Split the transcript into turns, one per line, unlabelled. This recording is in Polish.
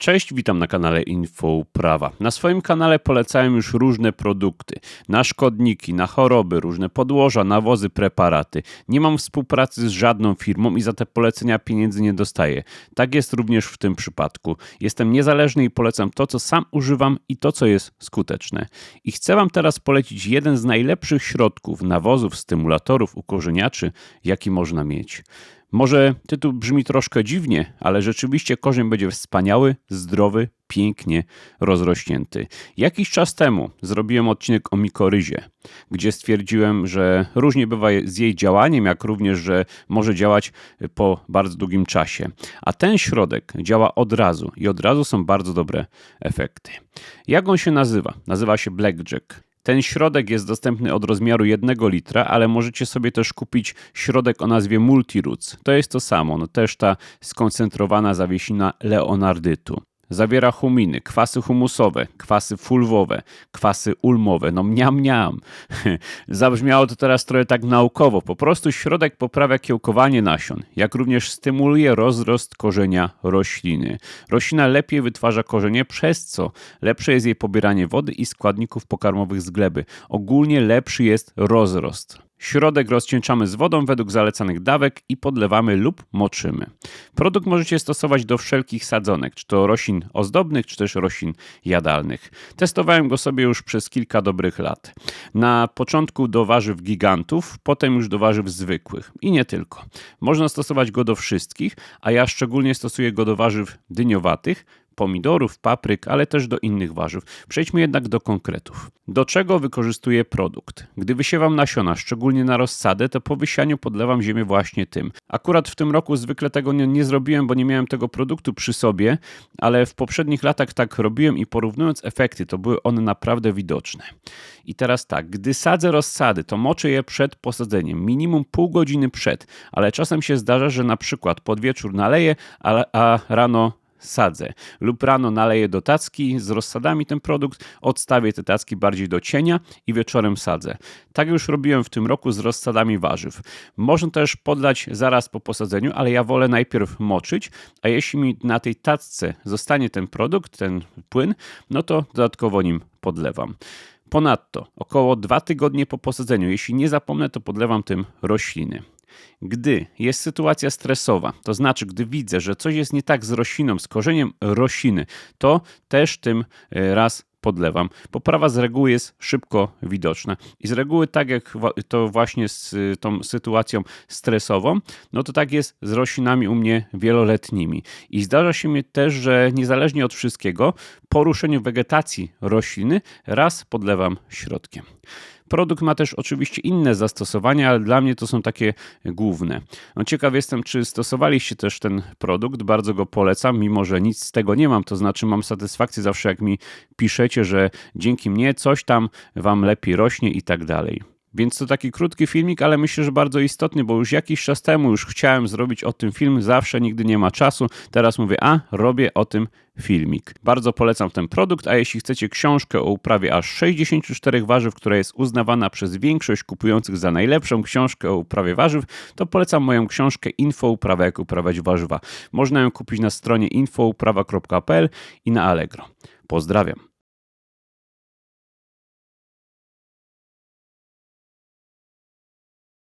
Cześć, witam na kanale Info Prawa. Na swoim kanale polecałem już różne produkty, na szkodniki, na choroby, różne podłoża, nawozy, preparaty. Nie mam współpracy z żadną firmą i za te polecenia pieniędzy nie dostaję. Tak jest również w tym przypadku. Jestem niezależny i polecam to, co sam używam i to, co jest skuteczne. I chcę Wam teraz polecić jeden z najlepszych środków, nawozów, stymulatorów, ukorzeniaczy, jaki można mieć. Może tytuł brzmi troszkę dziwnie, ale rzeczywiście korzeń będzie wspaniały, zdrowy, pięknie rozrośnięty. Jakiś czas temu zrobiłem odcinek o mikoryzie, gdzie stwierdziłem, że różnie bywa z jej działaniem, jak również, że może działać po bardzo długim czasie. A ten środek działa od razu i od razu są bardzo dobre efekty. Jak on się nazywa? Nazywa się Blackjack. Ten środek jest dostępny od rozmiaru 1 litra, ale możecie sobie też kupić środek o nazwie Multiroots. To jest to samo, no też ta skoncentrowana zawiesina leonardytu. Zawiera huminy, kwasy humusowe, kwasy fulwowe, kwasy ulmowe. No mniam, mniam. Zabrzmiało to teraz trochę tak naukowo. Po prostu środek poprawia kiełkowanie nasion, jak również stymuluje rozrost korzenia rośliny. Roślina lepiej wytwarza korzenie, przez co lepsze jest jej pobieranie wody i składników pokarmowych z gleby. Ogólnie lepszy jest rozrost. Środek rozcieńczamy z wodą według zalecanych dawek i podlewamy lub moczymy. Produkt możecie stosować do wszelkich sadzonek, czy to roślin ozdobnych, czy też roślin jadalnych. Testowałem go sobie już przez kilka dobrych lat. Na początku do warzyw gigantów, potem już do warzyw zwykłych i nie tylko. Można stosować go do wszystkich, a ja szczególnie stosuję go do warzyw dyniowatych, pomidorów, papryk, ale też do innych warzyw. Przejdźmy jednak do konkretów. Do czego wykorzystuję produkt? Gdy wysiewam nasiona, szczególnie na rozsadę, to po wysianiu podlewam ziemię właśnie tym. Akurat w tym roku zwykle tego nie, nie zrobiłem, bo nie miałem tego produktu przy sobie, ale w poprzednich latach tak robiłem i porównując efekty, to były one naprawdę widoczne. I teraz tak, gdy sadzę rozsady, to moczę je przed posadzeniem, minimum pół godziny przed, ale czasem się zdarza, że na przykład pod wieczór naleję, a, a rano sadzę. Lub rano naleję do tacki z rozsadami ten produkt, odstawię te tacki bardziej do cienia i wieczorem sadzę. Tak już robiłem w tym roku z rozsadami warzyw. Można też podlać zaraz po posadzeniu, ale ja wolę najpierw moczyć, a jeśli mi na tej tacce zostanie ten produkt, ten płyn, no to dodatkowo nim podlewam. Ponadto, około dwa tygodnie po posadzeniu, jeśli nie zapomnę, to podlewam tym rośliny. Gdy jest sytuacja stresowa, to znaczy, gdy widzę, że coś jest nie tak z rośliną, z korzeniem rośliny, to też tym e, raz podlewam. Poprawa z reguły jest szybko widoczna. I z reguły, tak jak to właśnie z y, tą sytuacją stresową, no to tak jest z roślinami u mnie wieloletnimi. I zdarza się mi też, że niezależnie od wszystkiego, po ruszeniu wegetacji rośliny raz podlewam środkiem. Produkt ma też oczywiście inne zastosowania, ale dla mnie to są takie główne. No ciekaw jestem, czy stosowaliście też ten produkt. Bardzo go polecam, mimo że nic z tego nie mam. To znaczy, mam satysfakcję zawsze, jak mi piszecie, że dzięki mnie coś tam wam lepiej rośnie i tak dalej. Więc to taki krótki filmik, ale myślę, że bardzo istotny, bo już jakiś czas temu już chciałem zrobić o tym film, zawsze nigdy nie ma czasu. Teraz mówię, a robię o tym filmik. Bardzo polecam ten produkt, a jeśli chcecie książkę o uprawie aż 64 warzyw, która jest uznawana przez większość kupujących za najlepszą książkę o uprawie warzyw, to polecam moją książkę Info uprawa jak uprawiać warzywa. Można ją kupić na stronie infouprawa.pl i na Allegro. Pozdrawiam.